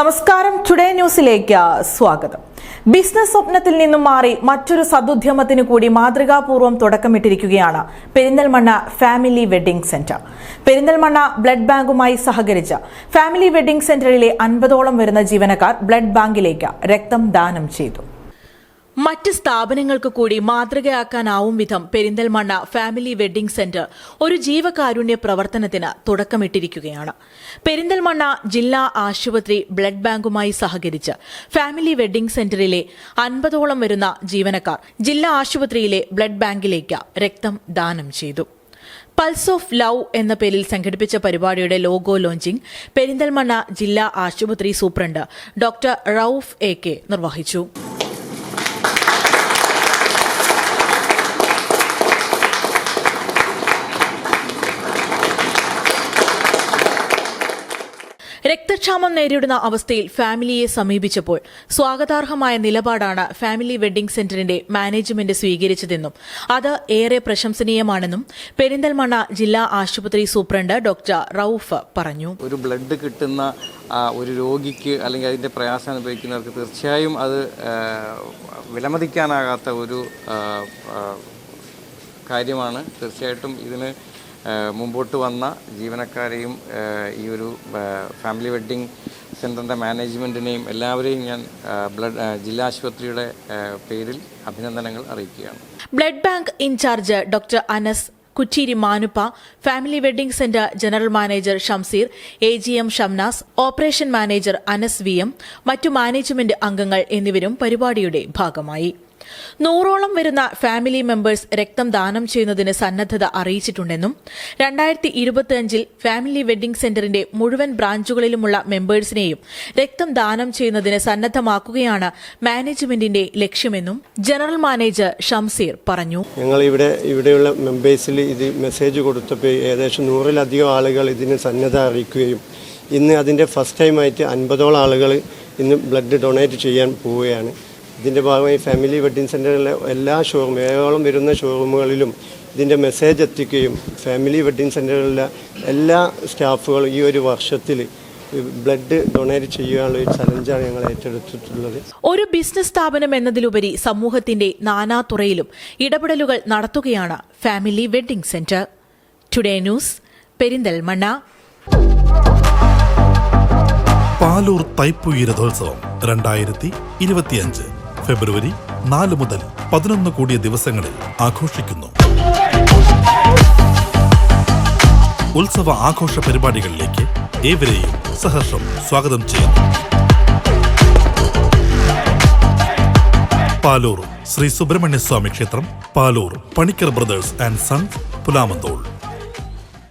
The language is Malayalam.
നമസ്കാരം. ടുഡേ ന്യൂസിലേക്ക് സ്വാഗതം. ബിസിനസ് സ്വപ്നത്തിൽ നിന്നും മാറി മറ്റൊരു സതുദ്യമത്തിന് കൂടി മാതൃകാപൂർവം തുടക്കമിട്ടിരിക്കുകയാണ് Perinthalmanna family wedding centre Perinthalmanna blood ബാങ്കുമായി സഹകരിച്ച് ഫാമിലി വെഡിംഗ് സെന്ററിലെ അൻപതോളം വരുന്ന ജീവനക്കാർ ബ്ലഡ് ബാങ്കിലേക്ക് രക്തം ദാനം ചെയ്തു. മറ്റ് സ്ഥാപനങ്ങൾക്ക് കൂടി മാതൃകയാക്കാനാവും വിധം പെരിന്തൽമണ്ണ ഫാമിലി വെഡ്ഡിംഗ് സെന്റർ ഒരു ജീവകാരുണ്യ പ്രവർത്തനത്തിന് തുടക്കമിട്ടിരിക്കുകയാണ്. പെരിന്തൽമണ്ണ ജില്ലാ ആശുപത്രി ബ്ലഡ് ബാങ്കുമായി സഹകരിച്ച് ഫാമിലി വെഡ്ഡിംഗ് സെന്ററിലെ അൻപതോളം വരുന്ന ജീവനക്കാർ ജില്ലാ ആശുപത്രിയിലെ ബ്ലഡ് ബാങ്കിലേക്ക് രക്തം ദാനം ചെയ്തു. പൾസ് ഓഫ് ലവ് എന്ന പേരിൽ സംഘടിപ്പിച്ച പരിപാടിയുടെ ലോഗോ ലോഞ്ചിംഗ് പെരിന്തൽമണ്ണ ജില്ലാ ആശുപത്രി superintendent doctor Rauf A K നിർവഹിച്ചു. രക്തക്ഷാമം നേരിടുന്ന അവസ്ഥയിൽ ഫാമിലിയെ സമീപിച്ചപ്പോൾ സ്വാഗതാർഹമായ നിലപാടാണ് ഫാമിലി വെഡ്ഡിംഗ് സെന്ററിന്റെ മാനേജ്മെന്റ് സ്വീകരിച്ചതെന്നും അത് ഏറെ പ്രശംസനീയമാണെന്നും പെരിന്തൽമണ്ണ ജില്ലാ ആശുപത്രി സൂപ്രണ്ട് ഡോക്ടർ റൌഫ് പറഞ്ഞു. ഒരു ബ്ലഡ് കിട്ടുന്ന ഒരു രോഗിക്ക് അല്ലെങ്കിൽ അതിന്റെ പ്രയാസം അനുഭവിക്കുന്നവർക്ക് തീർച്ചയായും അത് വിലമതിക്കാനാകാത്ത ഒരു കാര്യമാണ്. തീർച്ചയായിട്ടും ഇതിന് മുമ്പോട്ട് വന്ന ജീവനക്കാരെയും ഈ ഒരു ഫാമിലി വെഡ്ഡിംഗ് സെന്ററിന്റെ മാനേജ്മെന്റിനെയും എല്ലാവരെയും ഞാൻ ബ്ലഡ് ജില്ലാ ആശുപത്രിയുടെ പേരിൽ അഭിനന്ദനങ്ങൾ അറിയിക്കുകയാണ്. Blood bank incharge doctor Anas Kuttiri Manuppa family wedding centre general manager Shamseer A G M Shamnas operation manager Anas V M മറ്റു മാനേജ്മെന്റ് അംഗങ്ങൾ എന്നിവരും പരിപാടിയുടെ ഭാഗമായി. നൂറോളം വരുന്ന ഫാമിലി മെമ്പേഴ്സ് രക്തം ദാനം ചെയ്യുന്നതിന് സന്നദ്ധത അറിയിച്ചിട്ടുണ്ടെന്നും രണ്ടായിരത്തി ഇരുപത്തിയഞ്ചിൽ ഫാമിലി വെഡ്ഡിംഗ് സെന്ററിന്റെ മുഴുവൻ ബ്രാഞ്ചുകളിലുമുള്ള മെമ്പേഴ്സിനെയും രക്തം ദാനം ചെയ്യുന്നതിന് സന്നദ്ധമാക്കുകയാണ് മാനേജ്മെന്റിന്റെ ലക്ഷ്യമെന്നും ജനറൽ മാനേജർ ഷംസീർ പറഞ്ഞു. ഞങ്ങൾ ഇവിടെ ഇവിടെയുള്ള മെമ്പേഴ്സിൽ ഇത് മെസ്സേജ് കൊടുത്തപ്പോൾ ഏകദേശം നൂറിലധികം ആളുകൾ ഇതിന് സന്നദ്ധ അറിയിക്കുകയും ഇന്ന് അതിന്റെ ഫസ്റ്റ് ടൈമായിട്ട് അൻപതോളം ആളുകൾ ഇന്ന് ബ്ലഡ് ഡൊണേറ്റ് ചെയ്യാൻ പോവുകയാണ്. ഇതിന്റെ ഭാഗമായി ഫാമിലി വെഡ്ഡിംഗ് സെന്ററിലെ എല്ലാ ഷോറൂം ഏഴോളം വരുന്ന ഷോറൂമുകളിലും ഇതിന്റെ മെസ്സേജ് എത്തിക്കുകയും ഫാമിലി വെഡ്ഡിംഗ് സെന്ററിലെ എല്ലാ സ്റ്റാഫുകളും ഈ ഒരു വർഷത്തിൽ ബ്ലഡ് ഡൊണേറ്റ് ചെയ്യാനുള്ള ഒരു ചലഞ്ചാണ് ഞങ്ങൾ ഏറ്റെടുത്തിട്ടുള്ളത്. ഒരു ബിസിനസ് സ്ഥാപനം എന്നതിലുപരി സമൂഹത്തിന്റെ നാനാതുറയിലും ഇടപെടലുകൾ നടത്തുകയാണ് family wedding centre today news Perinthalmanna. Palur തൈപ്പുയിരതോത്സവം രണ്ടായിരത്തി ഇരുപത്തിയഞ്ച്. ഫെബ്രുവരി നാല് മുതൽ പതിനൊന്ന് കൂടിയ ദിവസങ്ങളിൽ ആഘോഷിക്കുന്നു. ഉത്സവ ആഘോഷ പരിപാടികളിലേക്ക് ഏവരെയും സഹർഷം സ്വാഗതം ചെയ്യുന്നു. പാലൂർ ശ്രീ സുബ്രഹ്മണ്യ സ്വാമി ക്ഷേത്രം Palur Panicker brothers and sons Pulamanthole.